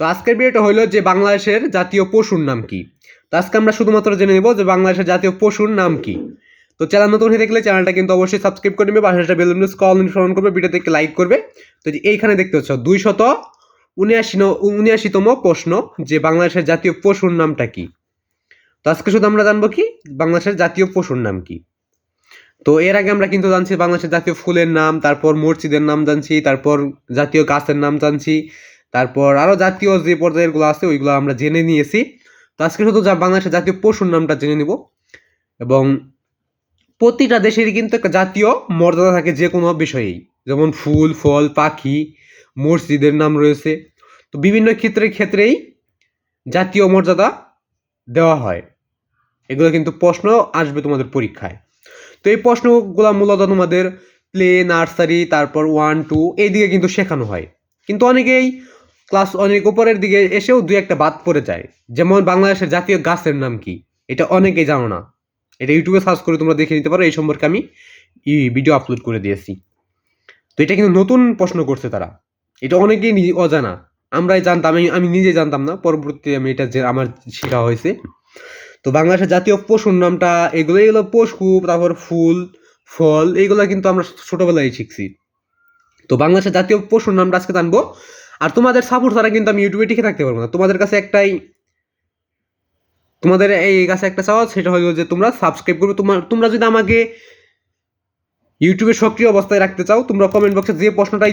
তো আজকের ভিডিওটা হলো যে বাংলাদেশের জাতীয় পশুর নাম কি? তো আজকে আমরা শুধুমাত্র জেনে নেব যে বাংলাদেশের জাতীয় পশুর নাম কি। তো চ্যানেল নতুন হয়ে দেখলে চ্যানেলটা কিন্তু অবশ্যই সাবস্ক্রাইব করে নেবে, পাশে একটা বেল নিউজ কল অনুসরণ করবে, ভিডিওতে একটি লাইক করবে। তো এইখানে দেখতে পাচ্ছ, দুইশত উনআশি উনআশিতম প্রশ্ন যে বাংলাদেশের জাতীয় পশুর নামটা কি? তো আজকে শুধু আমরা জানব কি? বাংলাদেশের জাতীয় পশুর নাম কি? তো এর আগে আমরা কিন্তু জানছি বাংলাদেশের জাতীয় ফুলের নাম, তারপর মসজিদের নাম জানছি, তারপর জাতীয় গাছের নাম জানছি তারপর আরও জাতীয় যে পর্যায়েরগুলো আছে, ওইগুলো আমরা জেনে নিয়েছি। তো আজকে শুধু যা বাংলাদেশের জাতীয় পশুর নামটা জেনে নিব। এবং প্রতিটা দেশেরই কিন্তু একটা জাতীয় মর্যাদা থাকে যে কোনো বিষয়েই। যেমন ফুল, ফল, পাখি, মসজিদের নাম রয়েছে। তো বিভিন্ন ক্ষেত্রের ক্ষেত্রেই জাতীয় মর্যাদা দেওয়া হয়। এগুলো কিন্তু প্রশ্ন আসবে তোমাদের পরীক্ষায়। তো এই প্রশ্নগুলো মূলত তোমাদের প্লে, নার্সারি, তারপর ওয়ান, টু এই দিকে কিন্তু শেখানো হয়। কিন্তু অনেকেই ক্লাস অনেক উপরের দিকে এসেও দুই একটা বাদ পড়ে যায়। যেমন বাংলাদেশের জাতীয় গাছের নাম কি? এটা অনেকেই জানো না। এটা ইউটিউবে সার্চ করে তোমরা দেখে নিতে পারো। এই সম্পর্কে আমি ভিডিও আপলোড করে দিয়েছি। তো এটা কিন্তু নতুন প্রশ্ন করছে তারা। এটা অনেকেই অজানা। আমরাই জানতাম, আমি আমি নিজে জানতাম না। পরবর্তী আমি এটা যে আমার শেখা হয়েছে। তো বাংলাদেশের জাতীয় পশুর নামটা এগুলো এগুলো পশু, তারপর ফুল, ফল, এইগুলো কিন্তু আমরা ছোটবেলায় শিখছি। তো বাংলাদেশের জাতীয় পশুর নামটা আজকে জানব আর তোমাদের সাপোর্ট ছাড়া কিন্তু আমি ইউটিউবে টিকে থাকতে পারব না। তোমাদের কাছে একটাই, তোমাদের এই কাছে একটা চাওয়া সেটা হলো যে তোমরা সাবস্ক্রাইব করবে। তোমার, তোমরা যদি আমাকে ইউটিউবে সক্রিয় অবস্থায় রাখতে চাও, তোমরা কমেন্ট বক্সে যে প্রশ্নটাই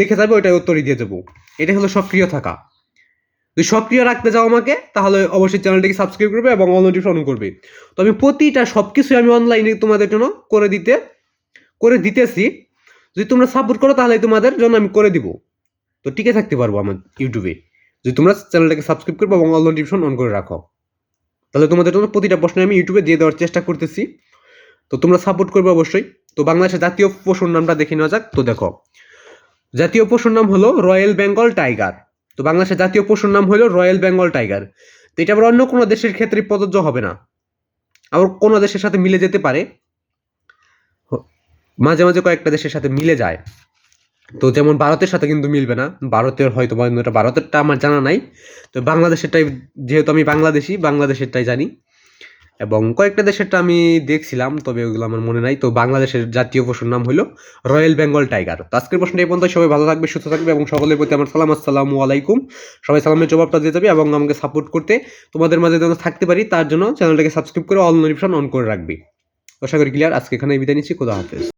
লিখে যাবে, ওইটাই উত্তরই দিয়ে দেবো। এটা হলো সক্রিয় থাকা। যদি সক্রিয় রাখতে চাও আমাকে, তাহলে অবশ্যই চ্যানেলটিকে সাবস্ক্রাইব করবে এবং অল নোটিফিকেশন অন করবে। তো আমি প্রতিটা সব কিছুই আমি অনলাইনে তোমাদের জন্য করে দিতে, করে দিতেছি। যদি তোমরা সাপোর্ট করো, তাহলে তোমাদের জন্য আমি করে দিব। তো টিকে থাকতে পারব আমার ইউটিউবে। যদি তোমরা চ্যানেলটাকে সাবস্ক্রাইব করবে এবং অল নোটিফিকেশন অন করে রাখো। তাহলে তোমাদের জন্য প্রতিটা প্রশ্ন আমি ইউটিউবে দিয়ে দেওয়ার চেষ্টা করতেছি। তো তোমরা সাপোর্ট করবে অবশ্যই। তো বাংলাদেশের জাতীয় পশুর নামটা দেখে নেওয়া যাক। তো দেখো, জাতীয় পশুর নাম হলো রয়্যাল বেঙ্গল টাইগার তো বাংলাদেশের জাতীয় পশুর নাম হলো রয়্যাল বেঙ্গল টাইগার তো এটা আবার অন্য কোনো দেশের ক্ষেত্রে প্রযোজ্য হবে না। আবার কোনো দেশের সাথে মিলে যেতে পারে? মাঝে মাঝে কয়েকটা দেশের সাথে মিলে যায়। তো যেমন ভারতের সাথে কিন্তু মিলবে না, ভারতের হয়তো বা এটা ভারতেরটা আমার জানা নাই। তো বাংলাদেশেরটাই, যেহেতু আমি বাংলাদেশি, বাংলাদেশেরটাই জানি। এবং কয়েকটা দেশেরটা আমি দেখছিলাম, তবে ওগুলো আমার মনে নাই। তো বাংলাদেশের জাতীয় পশুর নাম হলো রয়্যাল বেঙ্গল টাইগার। তো আজকের প্রশ্নটা এই পর্যন্ত সবাই ভালো থাকবে, সুস্থ থাকবে এবং সকলের প্রতি আমার সালাম। আসসালামু আলাইকুম। সবাই সালামের জবাবটা দিয়ে যাবে এবং আমাকে সাপোর্ট করতে তোমাদের মাঝে যেন থাকতে পারি। তার জন্য চ্যানেলটাকে সাবস্ক্রাইব করে অল নোটিফিকেশন অন করে রাখবে। আশা করি ক্লিয়ার আজকে এখানে বিদায় নিচ্ছি। খোদা হাফেজ।